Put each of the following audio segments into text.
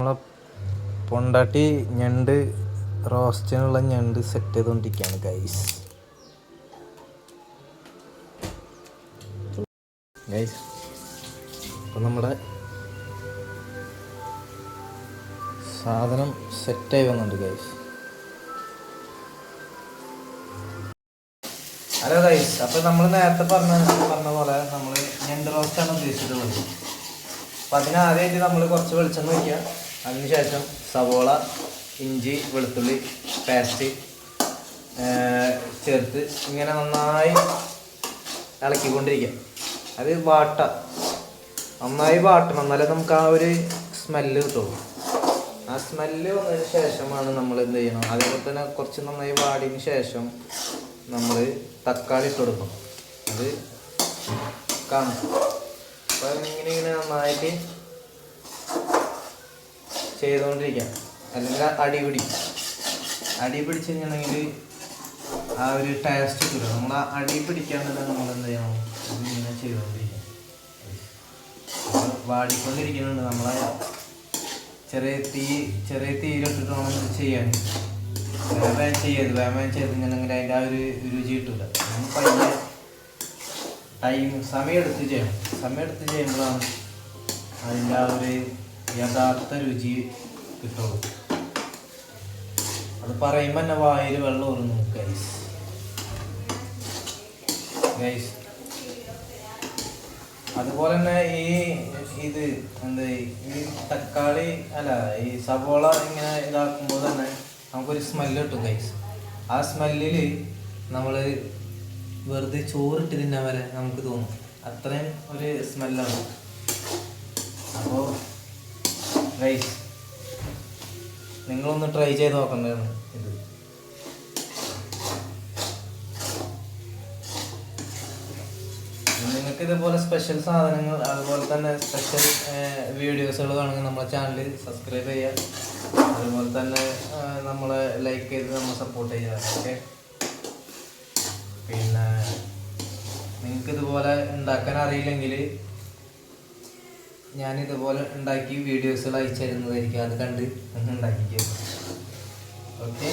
നമ്മളെ പൊണ്ടാട്ടി ഞണ്ട് റോസ്റ്റിനുള്ള ഞണ്ട് സെറ്റ് ചെയ്തുകൊണ്ടിരിക്കുകയാണ് ഗൈസ് ഗൈസ് അപ്പം നമ്മുടെ സാധനം സെറ്റായി വന്നുണ്ട് ഗൈസ് ഹലോ ഗൈസ് അപ്പം നമ്മൾ നേരത്തെ പറഞ്ഞ പറഞ്ഞ പോലെ നമ്മൾ ഞണ്ട് റോസ്റ്റാണ് ഉദ്ദേശിച്ചത്. അപ്പം അതിനാദ്യമായിട്ട് നമ്മൾ കുറച്ച് വെളിച്ചെണ്ണ വയ്ക്കുക അതിനുശേഷം സവോള ഇഞ്ചി വെളുത്തുള്ളി പേസ്റ്റ് ചേർത്ത് ഇങ്ങനെ നന്നായി ഇളക്കിക്കൊണ്ടിരിക്കുക. അത് വാട്ട. നന്നായി വാട്ടണം. എന്നാലേ നമുക്ക് ആ ഒരു സ്മെല്ല് കിട്ടുള്ളൂ. ആ സ്മെല്ല് വന്നതിന് ശേഷമാണ് നമ്മൾ എന്ത് ചെയ്യണം? അതേപോലെ തന്നെ കുറച്ച് നന്നായി വാടിയതിന് ശേഷം നമ്മൾ തക്കാളി ഇട്ട് കൊടുക്കണം. അത് കാണും. അപ്പം ഇങ്ങനെ ഇങ്ങനെ നന്നായിട്ട് ചെയ്തുകൊണ്ടിരിക്കാം അല്ലെങ്കിൽ അടി പിടിക്കും. അടി ആ ഒരു ടേസ്റ്റ് കിട്ടില്ല നമ്മൾ ആ അടി പിടിക്കാണ്ട് നമ്മൾ എന്ത് ചെയ്യണം? ഇങ്ങനെ ചെയ്തുകൊണ്ടിരിക്കാം വാടിക്കൊണ്ടിരിക്കുന്നുണ്ട്. നമ്മളെ ചെറിയ തീ ചെറിയ തീയിലിട്ടിട്ട് വേണം ചെയ്യാൻ. വേമയം ചെയ്യരുത്. വേമയം ചെയ്തിട്ടുണ്ടെങ്കിൽ അതിന്റെ ആ ഒരു രുചി കിട്ടില്ല നമുക്ക് അതിന്റെ ടൈം സമയമെടുത്ത് ചെയ്യണം. സമയമെടുത്ത് ചെയ്യുമ്പോഴാണ് അതിന്റെ ആ ഒരു യഥാർത്ഥ രുചി കിട്ടുള്ളൂ അത് പറയുമ്പോൾ തന്നെ വായിൽ വെള്ളം ഒരുങ്ങും ഗൈസ് ഗൈസ് അതുപോലെ തന്നെ ഈ ഇത് എന്ത് ഈ തക്കാളി അല്ല ഈ സവോള ഇങ്ങനെ ഇതാക്കുമ്പോൾ തന്നെ നമുക്കൊരു സ്മെല്ല് കിട്ടും ഗൈസ് ആ സ്മെല്ലിൽ നമ്മൾ വെറുതെ ചോറിട്ട് തിന്നാൻ വരെ നമുക്ക് തോന്നും. അത്രയും ഒരു സ്മെല്ലാണ് അപ്പോൾ ഗൈസ് നിങ്ങളൊന്ന് ട്രൈ ചെയ്ത് നോക്കണ്ടായിരുന്നു ഇത്. നിങ്ങൾക്ക് ഇതുപോലെ സ്പെഷ്യൽ സാധനങ്ങൾ അതുപോലെ തന്നെ സ്പെഷ്യൽ വീഡിയോസുകൾ കാണുമ്പോൾ നമ്മുടെ ചാനൽ സബ്സ്ക്രൈബ് ചെയ്യുക അതുപോലെ തന്നെ നമ്മളെ ലൈക്ക് ചെയ്ത് നമ്മൾ സപ്പോർട്ട് ചെയ്യുക ഓക്കെ പിന്നെ നിങ്ങൾക്ക് ഇതുപോലെ ഉണ്ടാക്കാൻ അറിയില്ലെങ്കിൽ ഞാൻ ഇതുപോലെ ഉണ്ടാക്കി വീഡിയോസുകൾ അയച്ചു തരുന്നതായിരിക്കും അത് കണ്ട് ഉണ്ടാക്കിക്കുക ഓക്കെ?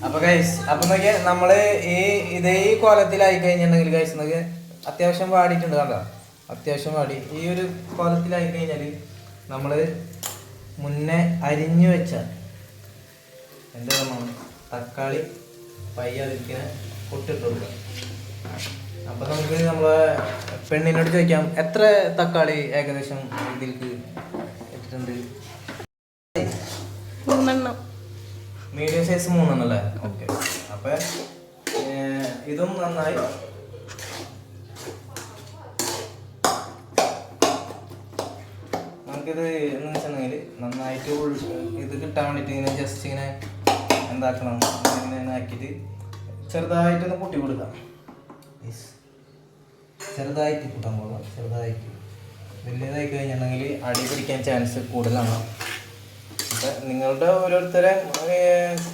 അപ്പൊ ഗൈസ് അപ്പൊ നോക്കിയ നമ്മൾ ഈ ഇതേ കോലത്തിലായി കഴിഞ്ഞിട്ടുണ്ടെങ്കിൽ ഗൈസ് നോക്കിയ അത്യാവശ്യം പാടിയിട്ടുണ്ട് കണ്ടോ? അത്യാവശ്യം പാടി ഈ ഒരു കോലത്തിലായി കഴിഞ്ഞാൽ നമ്മൾ മുന്നേ അരിഞ്ഞു വെച്ച എന്താ തക്കാളി പയ്യ അതിരിക്കുന്ന പൊട്ടിട്ട് കൊടുക്കുക അപ്പൊ നമുക്ക് നമ്മളെ പെണ്ണിനോട് ചോദിക്കാം എത്ര തക്കാളി ഏകദേശം ഇതിലേക്ക് ഇട്ടിട്ടുണ്ട് മൂന്നെണ്ണം. മീഡിയം സൈസ് മൂന്നെണ്ണം അല്ലേ ഓക്കെ. അപ്പൊ ഇതും നന്നായി. നമുക്കിത് എന്ന് വെച്ചിട്ടുണ്ടെങ്കിൽ നന്നായിട്ട് ഇത് കിട്ടാൻ വേണ്ടിയിട്ട് ഇങ്ങനെ ജസ്റ്റ് ഇങ്ങനെ എന്താക്കണം ഇങ്ങനെ ആക്കിയിട്ട് ചെറുതായിട്ടൊന്ന് കൂട്ടി കൊടുക്കാം. ചെറുതായിട്ട് കൂട്ടാൻ പോകാം ചെറുതായിട്ട്. വലിയതായി കഴിഞ്ഞിട്ടുണ്ടെങ്കിൽ അടി പിടിക്കാൻ ചാൻസ് കൂടുതലാണ്. അപ്പൊ നിങ്ങളുടെ ഓരോരുത്തരെ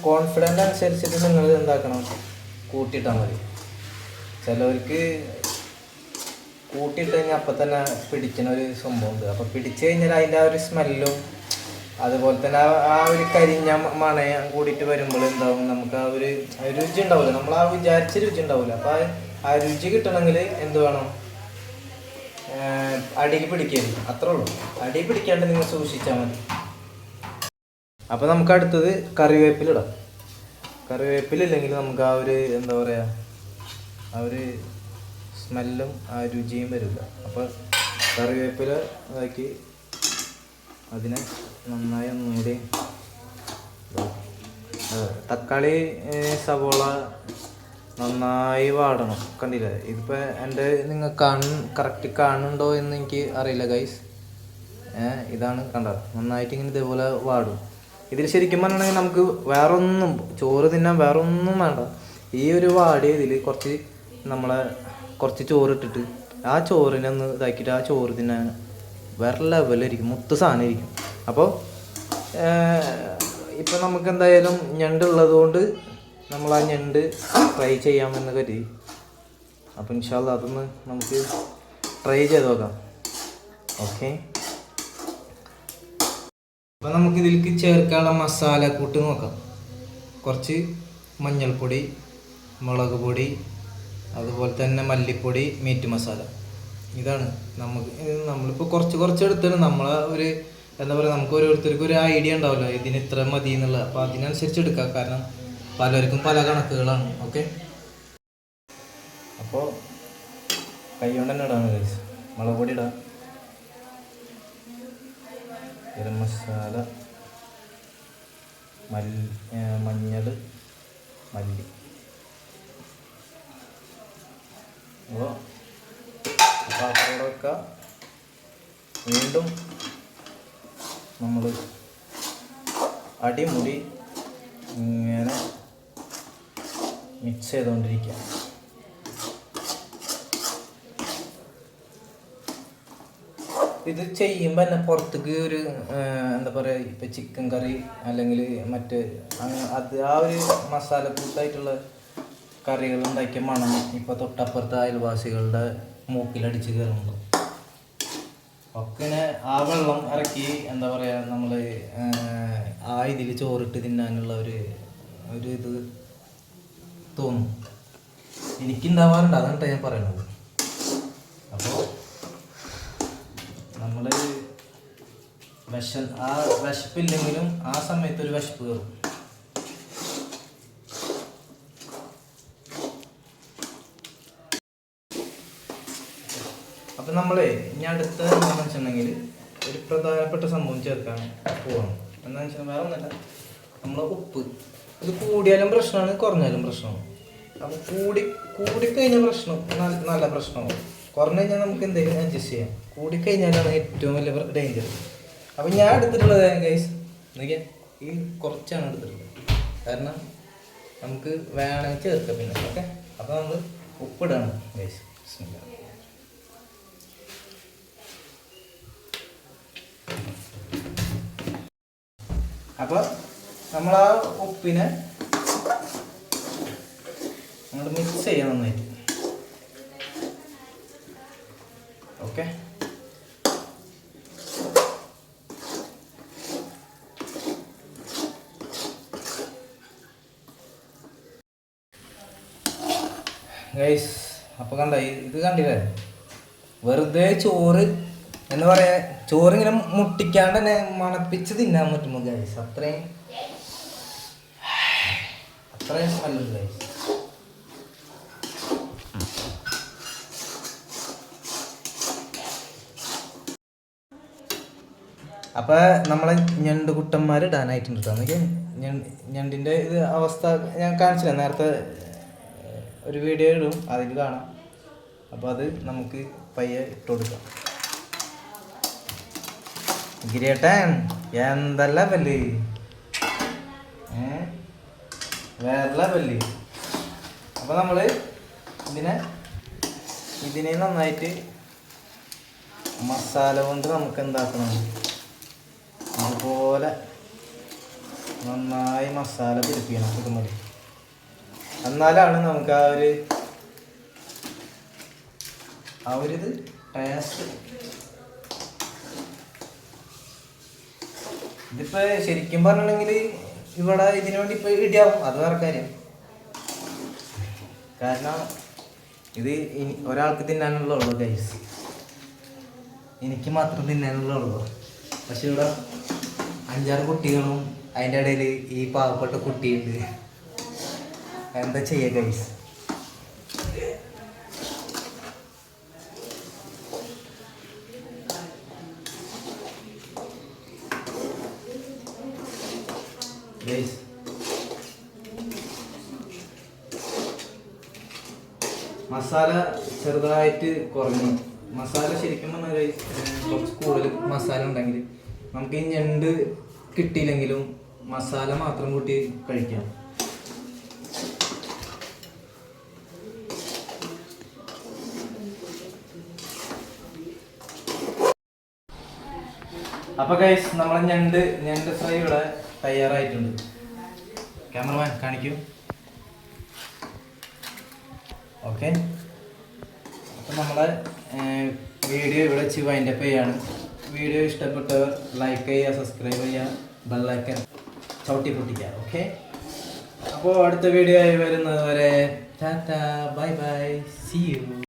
കോൺഫിഡന്റ് അനുസരിച്ചിട്ട് നിങ്ങൾ എന്താക്കണം? കൂട്ടിയിട്ടാൽ മതി. ചിലവർക്ക് കൂട്ടിയിട്ട് കഴിഞ്ഞാൽ അപ്പം തന്നെ പിടിക്കുന്ന ഒരു സംഭവം ഉണ്ട് അപ്പോൾ പിടിച്ചു കഴിഞ്ഞാൽ അതിന്റെ ആ ഒരു സ്മെല്ലും അതുപോലെ തന്നെ ആ- ഒരു കരിഞ്ഞ മണയം കൂടിയിട്ട് വരുമ്പോൾ എന്താവും? നമുക്ക് ആ ഒരു രുചി ഉണ്ടാവില്ല നമ്മൾ ആ വിചാരിച്ച രുചി ഉണ്ടാവില്ല അപ്പോൾ ആ- രുചി കിട്ടണമെങ്കിൽ എന്ത് വേണം? അടിയിൽ പിടിക്കരുത്. അത്രേ ഉള്ളൂ. അടി പിടിക്കാണ്ട് നിങ്ങൾ സൂക്ഷിച്ചാൽ മതി. അപ്പോൾ നമുക്ക് അടുത്തത് കറിവേപ്പിലിടാം കറിവേപ്പിലില്ലെങ്കിൽ നമുക്ക് ആ ഒരു എന്താ പറയുക ആ ഒരു സ്മെല്ലും ആ രുചിയും വരില്ല. അപ്പോൾ കറിവേപ്പില ഇതാക്കി അതിനെ നന്നായി ഒന്നുകൂടി തക്കാളി സവോള നന്നായി വാടണം. കണ്ടില്ല? ഇതിപ്പോ എന്റെ നിങ്ങൾ കാണും കറക്റ്റ് കാണുന്നുണ്ടോ എന്ന് എനിക്ക് അറിയില്ല ഗൈസ് ഇതാണ് കണ്ടത് നന്നായിട്ട് ഇങ്ങനെ ഇതേപോലെ വാടും. ഇതിൽ ശരിക്കും പറഞ്ഞിട്ടുണ്ടെങ്കിൽ നമുക്ക് വേറൊന്നും ചോറ് തിന്നാൻ വേറൊന്നും വേണ്ട. ഈ ഒരു വാടിയ ഇതിൽ കുറച്ച് നമ്മളെ കുറച്ച് ചോറ് ഇട്ടിട്ട് ആ ചോറിനെ ഒന്ന് ഇതാക്കിയിട്ട് ആ ചോറ് തിന്നാൻ വേറെ ലെവലായിരിക്കും മുത്ത് സാധനം ഇരിക്കും അപ്പോൾ ഇപ്പം നമുക്ക് എന്തായാലും ഞണ്ട് ഉള്ളതുകൊണ്ട് നമ്മൾ ആ ഞണ്ട് ഫ്രൈ ചെയ്യാമെന്ന് കരുതി. അപ്പം ഇൻഷാല്ല അതൊന്ന് നമുക്ക് ട്രൈ ചെയ്ത് നോക്കാം. ഓക്കെ? അപ്പം നമുക്ക് ഇതിലേക്ക് ചേർക്കാനുള്ള മസാല കൂട്ട് നോക്കാം. കുറച്ച് മഞ്ഞൾപ്പൊടി മുളക് പൊടി അതുപോലെ തന്നെ മല്ലിപ്പൊടി മീറ്റ് മസാല. ഇതാണ് നമുക്ക് നമ്മളിപ്പോൾ കുറച്ച് കുറച്ച് എടുത്തിട്ട് നമ്മളെ ഒരു എന്താ പറയുക നമുക്ക് ഓരോരുത്തർക്കും ഒരു ഐഡിയ ഉണ്ടാവില്ല ഇതിന് ഇത്ര മതി എന്നുള്ളത്. അപ്പോൾ അതിനനുസരിച്ച് എടുക്കാം. കാരണം പലർക്കും പല കണക്കുകളാണ്. ഓക്കെ? അപ്പോൾ കൈ കൊണ്ട് തന്നെ ഇടാണ് ഗൈസ് മുളക് പൊടി ഇടാം. ഗരം മസാല മല്ലി മഞ്ഞൾ മല്ലി. അപ്പോൾ പാത്രം വീണ്ടും നമ്മൾ അടിമുടി ഇങ്ങനെ മിക്സ് ചെയ്തുകൊണ്ടിരിക്കുക ഇത് ചെയ്യുമ്പോൾ തന്നെ പുറത്തേക്ക് ഒരു എന്താ പറയുക ഇപ്പം ചിക്കൻ കറി അല്ലെങ്കിൽ മറ്റ് അത് ആ ഒരു മസാല കൂട്ടായിട്ടുള്ള കറികൾ ഉണ്ടാക്കിയ മണം ഇപ്പോൾ തൊട്ടപ്പുറത്തെ അയൽവാസികളുടെ മൂക്കിലടിച്ച് കയറുന്നുണ്ട് ഒക്കെ ആ വെള്ളം ഇറക്കി എന്താ പറയുക നമ്മൾ ആ ഇതിൽ ചോറിട്ട് തിന്നാനുള്ള ഒരു ഒരു ഇത് തോന്നും. എനിക്കുണ്ടാവാറുണ്ട് അതാണ് ഞാൻ പറയുന്നത് അപ്പോൾ നമ്മൾ വിശ ആ വിശപ്പില്ലെങ്കിലും ആ സമയത്ത് ഒരു വിശപ്പ് കയറും അപ്പം നമ്മളെ ഇനി അടുത്ത എന്താണെന്ന് വെച്ചിട്ടുണ്ടെങ്കിൽ ഒരു പ്രധാനപ്പെട്ട സംഭവം ചേർക്കാൻ പോവാണ്. എന്താണെന്ന് വെച്ചാൽ വേറെ ഒന്നല്ല നമ്മളെ ഉപ്പ്. ഇത് കൂടിയാലും പ്രശ്നമാണ് കുറഞ്ഞാലും പ്രശ്നമാണ്. അപ്പോൾ കൂടി കൂടിക്കഴിഞ്ഞ പ്രശ്നം നല്ല നല്ല കുറഞ്ഞു കഴിഞ്ഞാൽ നമുക്ക് എന്തെങ്കിലും അഡ്ജസ്റ്റ് ചെയ്യാം. കൂടിക്കഴിഞ്ഞാലാണ് ഏറ്റവും വലിയ ഡേഞ്ചർ അപ്പം ഞാൻ എടുത്തിട്ടുള്ളത് ഗൈസ് എന്നൊക്കെ ഈ കുറച്ചാണ് എടുത്തിട്ടുള്ളത്. കാരണം നമുക്ക് വേണമെങ്കിൽ ചേർക്കാം പിന്നെ ഓക്കെ അപ്പോൾ നമ്മൾ ഉപ്പിടാണ് ഗൈസ് അപ്പോൾ നമ്മൾ ആ ഉപ്പിനെ നമ്മൾ മിക്സ് ചെയ്യണം നന്നായിട്ട്. ഓക്കെ ഗൈസ് അപ്പോൾ കണ്ട ഇത് കണ്ടില്ലേ? വെറുതെ ചോറ് എന്ന് പറയാ ചോറ് ഇങ്ങനെ മുട്ടിക്കാണ്ട് തന്നെ മണപ്പിച്ച് തിന്നാൻ പറ്റുമോ ഗൈസ് അത്രയും അത്രയും സ്മെല്ലുണ്ട് ഗൈസ് അപ്പൊ നമ്മളെ ഞണ്ട് കുട്ടന്മാർ ഇടാനായിട്ടുണ്ട് കേട്ടോ എന്നൊക്കെ ഞണ്ടിന്റെ ഇത് അവസ്ഥ ഞാൻ കാണിച്ചില്ല. നേരത്തെ ഒരു വീഡിയോ ഇടും. അതിൽ കാണാം. അപ്പോൾ അത് നമുക്ക് പയ്യെ ഇട്ട് കൊടുക്കാം ഗിരിയേട്ടൻ എന്തല്ല പല്ല്? ഏ? വേറെ പല്ല്. അപ്പോൾ നമ്മൾ ഇതിനെ ഇതിനെ നന്നായിട്ട് മസാല കൊണ്ട് നമുക്ക് എന്താക്കണം? അതുപോലെ നന്നായി മസാല പിടിപ്പിക്കണം കുടുംബം എന്നാലാണ് നമുക്ക് ആ ഒരു ആ ഒരു ടേസ്റ്റ് ഇതിപ്പോ ശരിക്കും പറഞ്ഞിട്ടുണ്ടെങ്കിൽ ഇവിടെ ഇതിനു വേണ്ടി ഇപ്പൊ ഇടിയാവും. അത് വേറെ കാര്യം. കാരണം ഇത് ഇനി ഒരാൾക്ക് തിന്നാനുള്ള ഉള്ളു ഗൈസ് എനിക്ക് മാത്രം തിന്നാനുള്ള ഉള്ളു. പക്ഷെ ഇവിടെ അഞ്ചാറ് കുട്ടികളും അതിന്റെ ഇടയിൽ ഈ പാവപ്പെട്ട കുട്ടിയുണ്ട്. എന്താ ചെയ്യുക ഗൈസ് മസാല ചെറുതായിട്ട് കുറഞ്ഞു. മസാല ശരിക്കും പറഞ്ഞാൽ കുറച്ച് കൂടുതൽ മസാല ഉണ്ടെങ്കിൽ നമുക്ക് ഈ ഞണ്ട് കിട്ടിയില്ലെങ്കിലും മസാല മാത്രം കൂട്ടി കഴിക്കാം. അപ്പൊ കൈസ് നമ്മളെ ഞണ്ട് ഞണ്ട് ഫ്രൈ ഇവിടെ തയ്യാറായിട്ടുണ്ട്. ക്യാമറമാൻ കാണിക്കൂ. ഓക്കെ അപ്പം നമ്മളെ വീഡിയോ ഇവിടെ വെച്ച് വൈൻഡപ്പ് ചെയ്യാണ്. വീഡിയോ ഇഷ്ടപ്പെട്ടവർ ലൈക്ക് ചെയ്യുക സബ്സ്ക്രൈബ് ചെയ്യുക ബെല്ലൈക്കൻ ചവിട്ടി പൊട്ടിക്കുക. ഓക്കെ അപ്പോൾ അടുത്ത വീഡിയോ ആയി വരുന്നത് വരെ tata bye bye see you